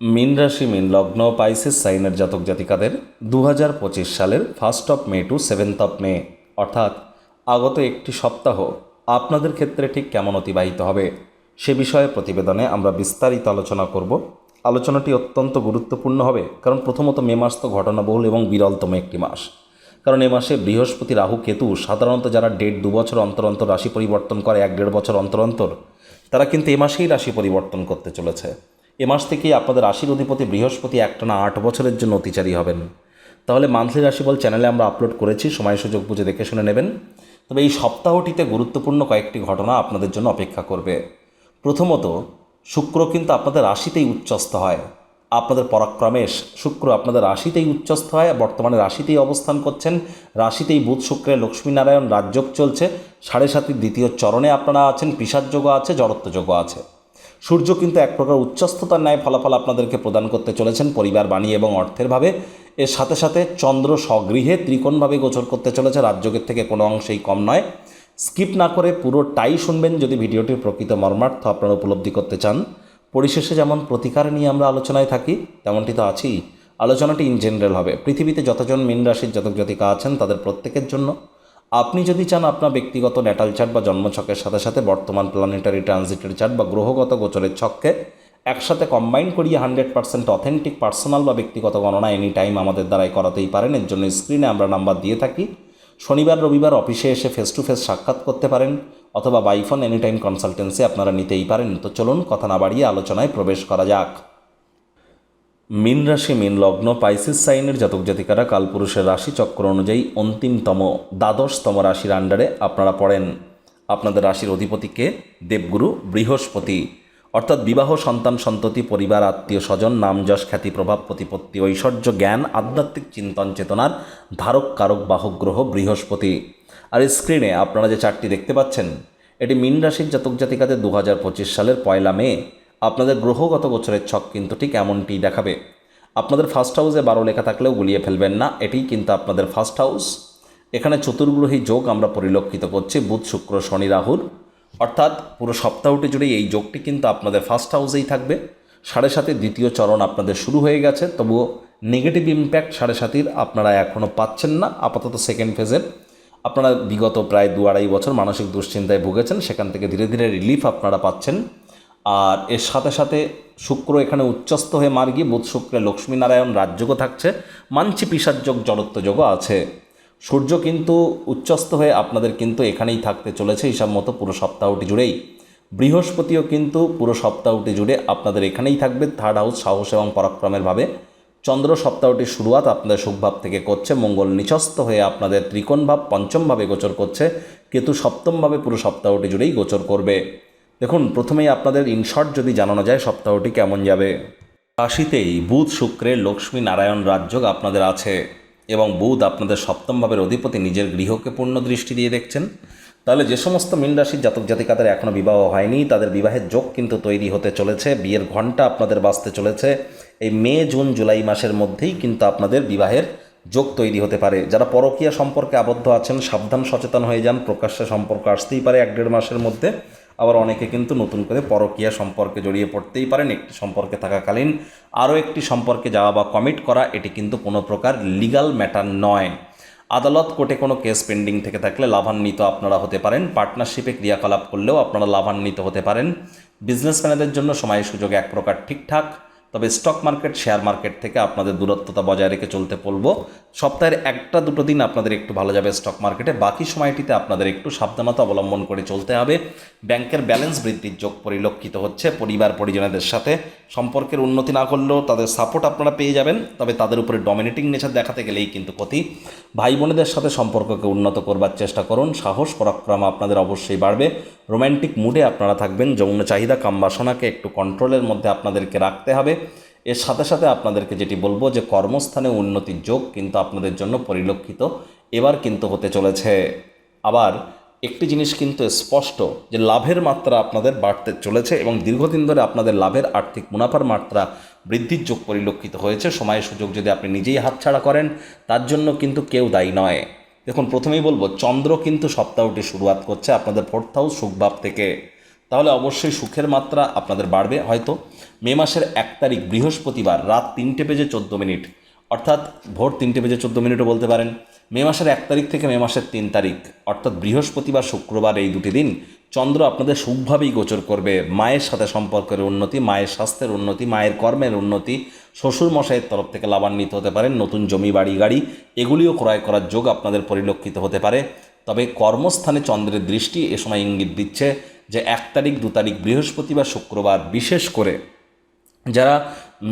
মিন রাশি, মিন লগ্ন, পাইসিস সাইনের জাতক জাতিকাদের দু হাজার পঁচিশ সালের first of May to seventh of May অর্থাৎ আগত একটি সপ্তাহ আপনাদের ক্ষেত্রে ঠিক কেমন অতিবাহিত হবে সে বিষয়ে প্রতিবেদনে আমরা বিস্তারিত আলোচনা করব। আলোচনাটি অত্যন্ত গুরুত্বপূর্ণ হবে, কারণ প্রথমত মে মাস তো ঘটনাবহুল এবং বিরলতম একটি মাস। কারণ এ মাসে বৃহস্পতি, রাহু, কেতু সাধারণত যারা ডেট দু বছর অন্তর অন্তর রাশি পরিবর্তন করে এক দেড় বছর অন্তর অন্তর, তারা কিন্তু এ মাসেই রাশি পরিবর্তন করতে চলেছে। এ মাস থেকেই আপনাদের রাশির অধিপতি বৃহস্পতি একটানা আট বছরের জন্য অতিচারী হবেন। তাহলে মান্থলি রাশিফল চ্যানেলে আমরা আপলোড করেছি, সময় সুযোগ বুঝে দেখে শুনে নেবেন। তবে এই সপ্তাহটিতে গুরুত্বপূর্ণ কয়েকটি ঘটনা আপনাদের জন্য অপেক্ষা করবে। প্রথমত, শুক্র কিন্তু আপনাদের রাশিতেই উচ্চস্থ হয়। আপনাদের পরাক্রমেশ শুক্র আপনাদের রাশিতেই উচ্চস্থ হয়, বর্তমানে রাশিতেই অবস্থান করছেন। রাশিতেই বুধ শুক্রের লক্ষ্মীনারায়ণ রাজযোগ চলছে। সাড়ে সাতের দ্বিতীয় চরণে আপনারা আছেন পিসারযোগও আছে জড়ত্বযোগও আছে। সূর্য কিন্তু এক প্রকার উচ্চস্থতার ন্যায় ফলাফল আপনাদেরকে প্রদান করতে চলেছেন পরিবার, বাণী এবং অর্থের ভাবে। এর সাথে সাথে চন্দ্র স্বগৃহে ত্রিকোণভাবে গোচর করতে চলেছে রাজযোগের থেকে কোনো অংশেই কম নয়। স্কিপ না করে পুরোটাই শুনবেন যদি ভিডিওটির প্রকৃত মর্মার্থ আপনারা উপলব্ধি করতে চান। পরিশেষে যেমন প্রতিকার নিয়ে আমরা আলোচনায় থাকি, তেমনটি তো আছেই। আলোচনাটি ইন জেনারেল হবে। পৃথিবীতে যতজন মীন রাশির জাতক জাতিকা আছেন, তাদের প্রত্যেকের জন্য আপনি যদি চান আপনার ব্যক্তিগত ন্যাটাল চার্ট বা জন্মছকের সাথে সাথে বর্তমান প্ল্যানেটারি ট্রানজিটের চার্ট বা গ্রহগত গোচরের ছককে একসাথে কম্বাইন করিয়ে হান্ড্রেড পার্সেন্ট অথেন্টিক পার্সোনাল বা ব্যক্তিগত গণনা এনি টাইম আমাদের দ্বারাই করাতেই পারেন। এর জন্য স্ক্রিনে আমরা নাম্বার দিয়ে থাকি। শনিবার, রবিবার অফিসে এসে ফেস টু ফেস সাক্ষাৎ করতে পারেন অথবা বাইফোন এনি টাইম কনসালটেন্সি আপনারা নিতেই পারেন। তো চলুন কথা না বাড়িয়ে আলোচনায় প্রবেশ করা যাক। মিন রাশি, মিন লগ্ন পাইসিস সাইনের জাতক জাতিকারা কালপুরুষের রাশি চক্র অনুযায়ী অন্তিমতম, দ্বাদশতম রাশির আন্ডারে আপনারা পড়েন। আপনাদের রাশির অধিপতিকে দেবগুরু, বৃহস্পতি। অর্থাৎ বিবাহ, সন্তান, সন্ততি, পরিবার, আত্মীয় স্বজন, নাম যশ, খ্যাতি, প্রভাব, প্রতিপত্তি, ঐশ্বর্য, জ্ঞান, আধ্যাত্মিক চিন্তন চেতনার ধারক, কারক, বাহক, গ্রহ, বৃহস্পতি। আর স্ক্রিনে আপনারা যে চারটি দেখতে পাচ্ছেন, এটি মিন রাশির জাতক জাতিকাদের দু হাজার পঁচিশ সালের পয়লা মে। আপনাদের গ্রহগত গোচরের ছক কিন্তু ঠিক এমনটি দেখাবে। আপনাদের ফার্স্ট হাউসে বারো লেখা থাকলেও গুলিয়ে ফেলবেন না, এটিই কিন্তু আপনাদের ফার্স্ট হাউস এখানে চতুর্গ্রহী যোগ আমরা পরিলক্ষিত করছি, বুধ, শুক্র, শনি, রাহুর। অর্থাৎ পুরো সপ্তাহটি জুড়ে এই যোগটি কিন্তু আপনাদের ফার্স্ট হাউসেই থাকবে। সাড়ে সাতের দ্বিতীয় চরণ আপনাদের শুরু হয়ে গেছে, তবুও নেগেটিভ ইম্প্যাক্ট সাড়ে সাতির আপনারা এখনও পাচ্ছেন না, আপাতত সেকেন্ড ফেজের আপনারা বিগত প্রায় দু আড়াই বছর মানসিক দুশ্চিন্তায় ভুগেছেন, সেখান থেকে ধীরে ধীরে রিলিফ আপনারা পাচ্ছেন। আর এর সাথে সাথে শুক্র এখানে উচ্চস্থ হয়ে মার গিয়ে বুধ শুক্রে লক্ষ্মীনারায়ণ রাজযোগও থাকছে। মানছি পিসারযোগ জড়ত্বযোগও আছে। সূর্য কিন্তু উচ্চস্থ হয়ে আপনাদের কিন্তু এখানেই থাকতে চলেছে, হিসাব মতো পুরো সপ্তাহটি জুড়েই। বৃহস্পতিও কিন্তু পুরো সপ্তাহটি জুড়ে আপনাদের এখানেই থাকবে থার্ড হাউস সাহস এবং পরাক্রমের ভাবে। চন্দ্র সপ্তাহটির শুরুয়াত আপনাদের সুখভাব থেকে করছে, মঙ্গল নিচস্থ হয়ে আপনাদের ত্রিকোণভাব পঞ্চমভাবে গোচর করছে, কেতু সপ্তমভাবে পুরো সপ্তাহটি জুড়েই গোচর করবে। দেখুন, প্রথমেই আপনাদের ইনশর্ট যদি জানানো যায়, সপ্তাহটি কেমন যাবে? রাশিতেই বুধ শুক্রের লক্ষ্মী, নারায়ণ রাজযোগ আপনাদের আছে এবং বুধ আপনাদের সপ্তম ভাবের অধিপতি নিজের গৃহকে পূর্ণ দৃষ্টি দিয়ে দেখছেন। তাহলে যে সমস্ত মীন রাশির জাতক জাতিকাদের এখনও বিবাহ হয়নি, তাদের বিবাহের যোগ কিন্তু তৈরি হতে চলেছে, বিয়ের ঘণ্টা আপনাদের বাঁচতে চলেছে। এই মে, জুন, জুলাই মাসের মধ্যেই কিন্তু আপনাদের বিবাহের যোগ তৈরি হতে পারে। যারা পরকীয়া সম্পর্কে আবদ্ধ আছেন, সাবধান, সচেতন হয়ে যান, প্রকাশ্যে সম্পর্ক আসতেই পারে এক দেড় মাসের মধ্যে। আবার অনেকে কিন্তু নতুন করে পরকীয়া সম্পর্কে জড়িয়ে পড়তেই পারেন, একটি সম্পর্কে থাকাকালীন আরও একটি সম্পর্কে যাওয়া বা কমিট করা, এটি কিন্তু কোনো প্রকার লিগাল ম্যাটার নয়। আদালত কোর্টে কোনো কেস পেন্ডিং থেকে থাকলে লাভান্বিত আপনারা হতে পারেন পার্টনারশিপে ক্রিয়াকলাপ করলেও আপনারা লাভান্বিত হতে পারেন। বিজনেসম্যানদের জন্য সময় সুযোগ এক প্রকার ঠিকঠাক তবে স্টক মার্কেট শেয়ার মার্কেট থেকে আপনাদের দূরত্বতা বজায় রেখে চলতে বলব। সপ্তাহের একটা দুটো দিন আপনাদের একটু ভালো যাবে স্টক মার্কেটে বাকি সময়টিতে আপনাদের একটু সাবধানতা অবলম্বন করে চলতে হবে। ব্যাংকের ব্যালেন্স বৃদ্ধির যোগ পরিলক্ষিত হচ্ছে পরিবার পরিজনদের সাথে। সম্পর্কের উন্নতি না করলেও তাদের সাপোর্ট আপনারা পেয়ে যাবেন, তবে তাদের উপরে ডমিনেটিং নেচার দেখাতে গেলেই কিন্তু ক্ষতি। ভাই বোনেদের সাথে সম্পর্ককে উন্নত করবার চেষ্টা করুন। সাহস, পরাক্রম আপনাদের অবশ্যই বাড়বে। রোম্যান্টিক মুডে আপনারা থাকবেন। যৌন চাহিদা কামবাসনাকে একটু কন্ট্রোলের মধ্যে আপনাদেরকে রাখতে হবে। এর সাথে সাথে আপনাদেরকে যেটি বলব যে কর্মস্থানে উন্নতির যোগ কিন্তু আপনাদের জন্য পরিলক্ষিত। এবার কিন্তু হতে চলেছে। আবার একটি জিনিস কিন্তু স্পষ্ট যে লাভের মাত্রা আপনাদের বাড়তে চলেছে এবং দীর্ঘদিন ধরে আপনাদের লাভের আর্থিক মুনাফার মাত্রা বৃদ্ধির যোগ পরিলক্ষিত হয়েছে। সময় সুযোগ যদি আপনি নিজেই হাতছাড়া করেন, তার জন্য কিন্তু কেউ দায়ী নয়। দেখুন, প্রথমেই বলব, চন্দ্র কিন্তু সপ্তাহটি শুরুয়াত করছে আপনাদের ফোর্থ হাউস সুখভাব থেকে। তাহলে অবশ্যই সুখের মাত্রা আপনাদের বাড়বে, হয়তো। মে মাসের এক তারিখ, বৃহস্পতিবার, রাত তিনটে বেজে চোদ্দ মিনিট। অর্থাৎ ভোর তিনটে বেজে চোদ্দ মিনিটও বলতে পারেন। মে মাসের এক তারিখ থেকে মে মাসের তিন তারিখ, অর্থাৎ বৃহস্পতিবার, শুক্রবার এই দুটি দিন চন্দ্র আপনাদের সুখভাবেই গোচর করবে। মায়ের সাথে সম্পর্কের উন্নতি, মায়ের স্বাস্থ্যের উন্নতি, মায়ের কর্মের উন্নতি। শ্বশুর মশাইয়ের তরফ থেকে লাভান্বিত হতে পারেন, নতুন জমি, বাড়ি, গাড়ি। এগুলিও ক্রয় করার যোগ আপনাদের পরিলক্ষিত হতে পারে। তবে কর্মস্থানে চন্দ্রের দৃষ্টি এ সময় ইঙ্গিত দিচ্ছে যে এক তারিখ, দু তারিখ, বৃহস্পতিবার, শুক্রবার, বিশেষ করে যারা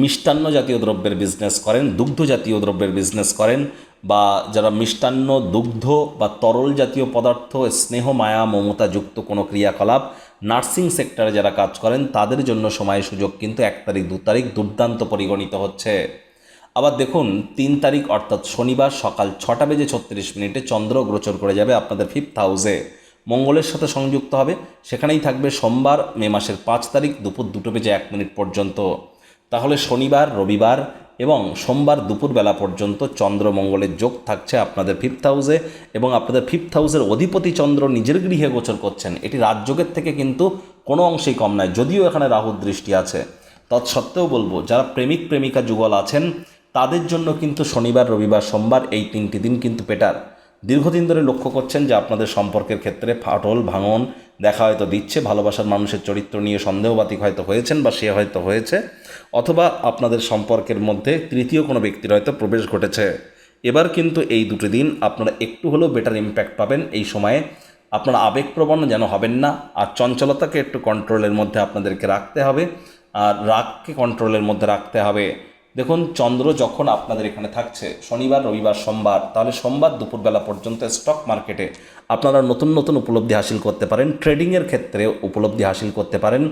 মিষ্টান্ন জাতীয় দ্রব্যের বিজনেস করেন, দুগ্ধ জাতীয় দ্রব্যের বিজনেস করেন বা যারা মিষ্টান্ন, দুগ্ধ বা তরল জাতীয় পদার্থ, স্নেহ, মায়া, মমতা যুক্ত কোনো ক্রিয়াকলাপ নার্সিং সেক্টরে যারা কাজ করেন, তাদের জন্য সময় সুযোগ কিন্তু এক তারিখ, দু তারিখ দুর্দান্ত পরিগণিত হচ্ছে। আবার দেখুন, তিন তারিখ অর্থাৎ শনিবার সকাল ছটা বেজে ছত্রিশ মিনিটে চন্দ্র গোচর করে যাবে আপনাদের ফিফথ হাউসে মঙ্গলের সাথে সংযুক্ত হবে, সেখানেই থাকবে সোমবার, মে মাসের পাঁচ তারিখ দুপুর দুটো বেজে এক মিনিট পর্যন্ত। তাহলে শনিবার, রবিবার এবং সোমবার দুপুরবেলা পর্যন্ত চন্দ্র মঙ্গলের যোগ থাকছে আপনাদের ফিফথ হাউসে এবং আপনাদের ফিফথ হাউসের অধিপতি চন্দ্র নিজের গৃহে গোচর করছেন। এটি রাজযোগের থেকে কিন্তু কোনো অংশেই কম নয়, যদিও এখানে রাহুর দৃষ্টি আছে। তৎসত্ত্বেও বলব, যারা প্রেমিক প্রেমিকা যুগল আছেন, তাদের জন্য কিন্তু শনিবার, রবিবার, সোমবার এই তিনটি দিন কিন্তু বেটার দীর্ঘদিন ধরে লক্ষ্য করছেন যে আপনাদের সম্পর্কের ক্ষেত্রে ফাটল, ভাঙন দেখা হয়তো দিচ্ছে, ভালোবাসার মানুষের চরিত্র নিয়ে সন্দেহবাতিক হয়তো হয়েছেন বা সে হয়তো হয়েছে, অথবা আপনাদের সম্পর্কের মধ্যে তৃতীয় কোনো ব্যক্তির হয়তো প্রবেশ ঘটেছে। এবার কিন্তু এই দুটি দিন আপনারা একটু হলেও বেটার ইম্প্যাক্ট পাবেন। এই সময়ে আপনারা আবেগপ্রবণ যেন হবেন না, আর চঞ্চলতাকে একটু কন্ট্রোলের মধ্যে আপনাদেরকে রাখতে হবে, আর রাগকে কন্ট্রোলের মধ্যে রাখতে হবে। দেখুন, চন্দ্র যখন আপনাদের এখানে থাকছে, শনিবার, রবিবার, সোমবার, তাহলে সোমবার দুপুরবেলা পর্যন্ত স্টক মার্কেটে আপনারা নতুন নতুন উপলব্ধি হাসিল করতে পারেন ট্রেডিংয়ের ক্ষেত্রে উপলব্ধি হাসিল করতে পারেন।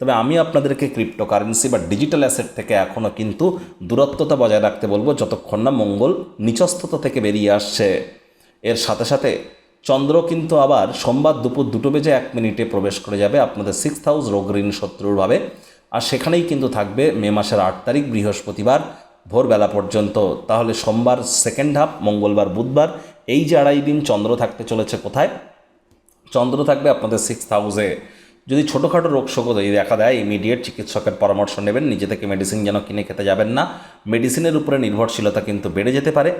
তবে আমি আপনাদেরকে ক্রিপ্টোকারেন্সি বা ডিজিটাল অ্যাসেট থেকে এখনও কিন্তু দূরত্বতা বজায় রাখতে বলব, যতক্ষণ না মঙ্গল নিচস্থতা থেকে বেরিয়ে আসছে। এর সাথে সাথে চন্দ্র কিন্তু আবার সোমবার দুপুর দুটো বেজে এক মিনিটে প্রবেশ করে যাবে আপনাদের সিক্স হাউস রোগ ঋণ শত্রুরভাবে আর সেখানেই কিন্তু থাকবে মে মাসের আট তারিখ, বৃহস্পতিবার ভোরবেলা পর্যন্ত। তাহলে সোমবার সেকেন্ড হাফ মঙ্গলবার, বুধবার, এই যে আড়াই দিন চন্দ্র থাকতে চলেছে কোথায়? চন্দ্র থাকবে আপনাদের সিক্স হাউসে যদি ছোটোখাটো রোগ শোক যদি দেখা দেয় ইমিডিয়েট চিকিৎসকের পরামর্শ নেবেন, নিজে থেকে মেডিসিন যেন কিনে খেতে যাবেন না। মেডিসিনের উপরে নির্ভরশীলতা কিন্তু বেড়ে যেতে পারে।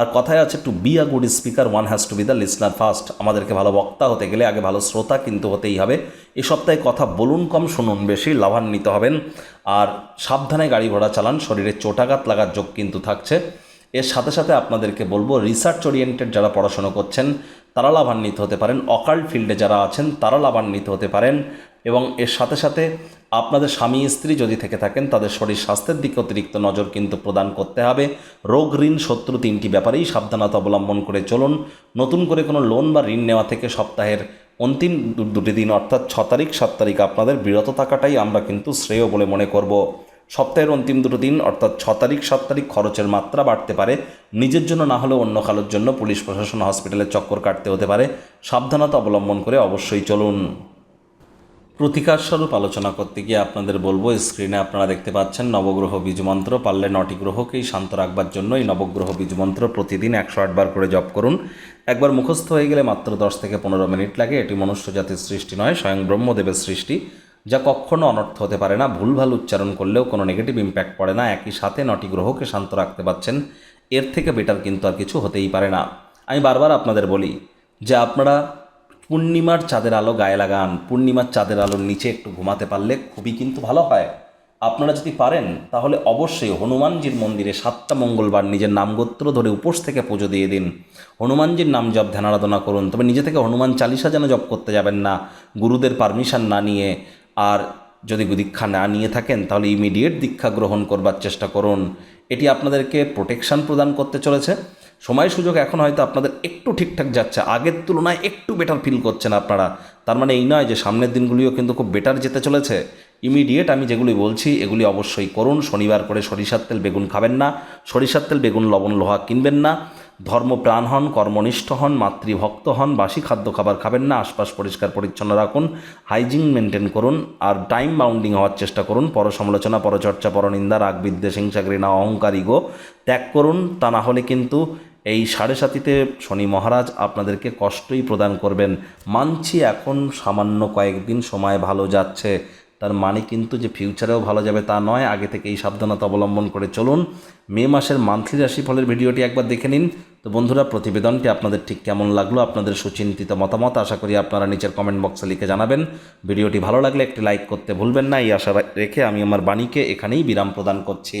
আর কথায় আছে to be a good speaker one has to be the listener first আমাদেরকে ভালো বক্তা হতে গেলে আগে ভালো শ্রোতা কিন্তু হতেই হবে। এই সপ্তাহে কথা বলুন কম, শুনুন বেশি, লাভান্বিত হবেন। আর সাবধানে গাড়ি ঘোড়া চালান, শরীরে চোটাঘাত লাগার যোগ কিন্তু থাকছে। এর সাথে সাথে আপনাদেরকে বলব রিসার্চ ওরিয়েন্টেড যারা পড়াশোনা করছেন, তারা লাভান্বিত হতে পারেন। অকাল্ট ফিল্ডে যারা আছেন, তারা লাভান্বিত হতে পারেন। এবং এর সাথে সাথে আপনাদের স্বামী, স্ত্রী যদি থেকে থাকেন, তাদের শরীর স্বাস্থ্যের দিকে অতিরিক্ত নজর কিন্তু প্রদান করতে হবে। রোগ, ঋণ, শত্রু তিনটি ব্যাপারেই সাবধানতা অবলম্বন করে চলুন। নতুন করে কোনো লোন বা ঋণ নেওয়া থেকে সপ্তাহের অন্তিম দুটি দিন, অর্থাৎ ছ তারিখ, সাত তারিখ আপনাদের বিরত থাকাটাই আমরা কিন্তু শ্রেয় বলে মনে করব। সপ্তাহের অন্তিম দুটো দিন, অর্থাৎ ছ তারিখ, সাত তারিখ খরচের মাত্রা বাড়তে পারে। নিজের জন্য না হলেও অন্য কালোর জন্য পুলিশ প্রশাসন হসপিটালে চক্কর কাটতে হতে পারে। সাবধানতা অবলম্বন করে অবশ্যই চলুন। প্রতিকার স্বরূপ আলোচনা করতে গিয়ে আপনাদের বলব, স্ক্রিনে আপনারা দেখতে পাচ্ছেন নবগ্রহ বীজমন্ত্র পারলে নটি গ্রহকেই শান্ত রাখবার জন্য এই নবগ্রহ বীজমন্ত্র প্রতিদিন একশো আটবার করে জপ করুন। একবার মুখস্থ হয়ে গেলে মাত্র দশ থেকে পনেরো মিনিট লাগে, এটি মনুষ্য জাতির সৃষ্টি নয়, স্বয়ং ব্রহ্মদেবের সৃষ্টি, যা কখনো অনর্থ হতে পারে না। ভুলভাল উচ্চারণ করলেও কোনো নেগেটিভ ইম্প্যাক্ট পড়ে না, একই সাথে নটি গ্রহকে শান্ত রাখতে পারছেন এর থেকে বেটার কিন্তু আর কিছু হতেই পারে না। আমি বারবার আপনাদের বলি যে আপনারা পূর্ণিমার চাঁদের আলো গায়ে লাগান, পূর্ণিমার চাঁদের আলোর নিচে একটু ঘুমাতে পারলে খুবই কিন্তু ভালো হয়। আপনারা যদি পারেন, তাহলে অবশ্যই হনুমানজির মন্দিরে সাতটা মঙ্গলবার নিজের নামগোত্র ধরে উপোস থেকে পুজো দিয়ে দিন। হনুমানজির নাম জপ, ধ্যান আরাধনা করুন, তবে নিজে থেকে হনুমান চালিসা যেন জপ করতে যাবেন না, গুরুদের পারমিশন না নিয়ে। আর যদি দীক্ষা না নিয়ে থাকেন, তাহলে ইমিডিয়েট দীক্ষা গ্রহণ করবার চেষ্টা করুন। এটি আপনাদেরকে প্রোটেকশন প্রদান করতে চলেছে। সময় সুযোগ এখন হয়তো আপনাদের একটু ঠিকঠাক যাচ্ছে। আগের তুলনায় একটু বেটার ফিল করছেন আপনারা। তার মানে এই নয় যে সামনের দিনগুলিও কিন্তু খুব বেটার যেতে চলেছে। ইমিডিয়েট আমি যেগুলি বলছি, এগুলি অবশ্যই করুন। শনিবার করে সরিষার তেল বেগুন খাবেন না। সরিষার তেল বেগুন, লবণ, লোহা কিনবেন না। ধর্মপ্রাণ হন, কর্মনিষ্ঠ হন, মাতৃভক্ত হন, বাসি খাদ্য খাবার খাবেন না। আশপাশ পরিষ্কার পরিচ্ছন্ন রাখুন। হাইজিন মেনটেন করুন। আর টাইম বাউন্ডিং হওয়ার চেষ্টা করুন। পর সমালোচনা পরচর্চা, পরনিন্দা রাগ বিদ্বেষ হিংসা, ঘৃণা, অহংকার ইগো ত্যাগ করুন। তা না হলে কিন্তু এই সাড়ে সাতিতে শনি মহারাজ আপনাদেরকে কষ্টই প্রদান করবেন। মানছি এখন সামান্য কয়েকদিন সময় ভালো যাচ্ছে। তার মানে কিন্তু যে ফিউচারেও ভালো যাবে তা নয়। আগে থেকে এই সাবধানতা অবলম্বন করে চলুন। মে মাসের মান্থলি রাশিফলের ভিডিওটি একবার দেখে নিন। তো বন্ধুরা, প্রতিবেদনটি আপনাদের ঠিক কেমন লাগল, আপনাদের সুচিন্তিত মতামত আশা করি আপনারা নিচের কমেন্ট বক্সে লিখে জানাবেন। ভিডিওটি ভালো লাগলে একটি লাইক করতে ভুলবেন না। এই আশা রেখে আমি আমার বাণীকে এখানেই বিরাম প্রদান করছি।